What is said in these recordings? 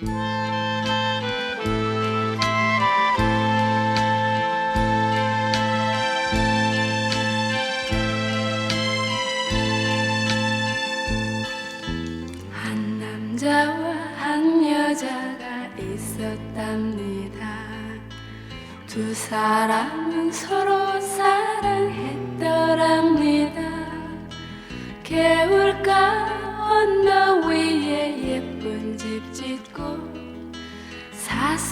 한 남자와 한 여자가 있었답니다. 두 사람은 서로 사랑했더랍니다. 개울가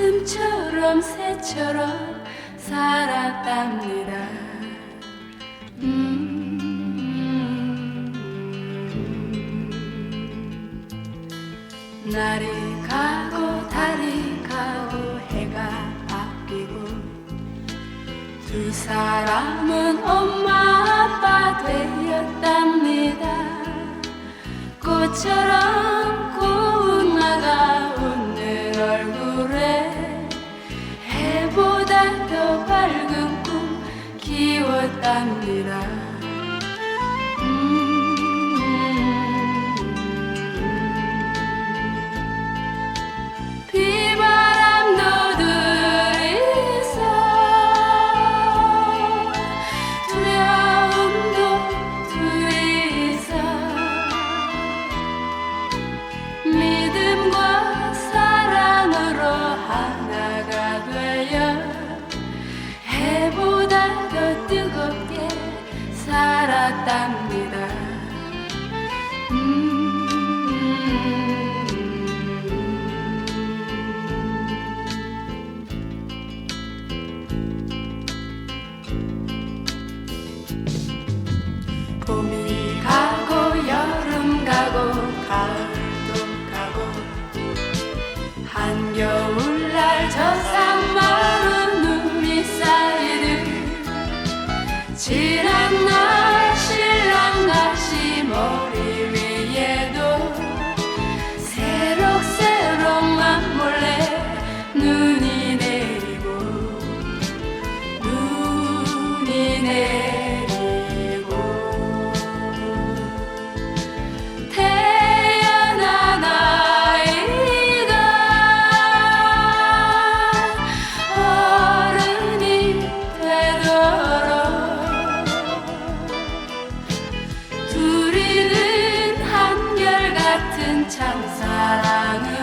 사슴처럼 새처럼 살았답니다. 음. 날이 가고 달이 가고 해가 바뀌고 두 사람은 엄마 아빠 되었답니다 꽃처럼 But I needed. 살 둘이는 한결같은 참사랑으로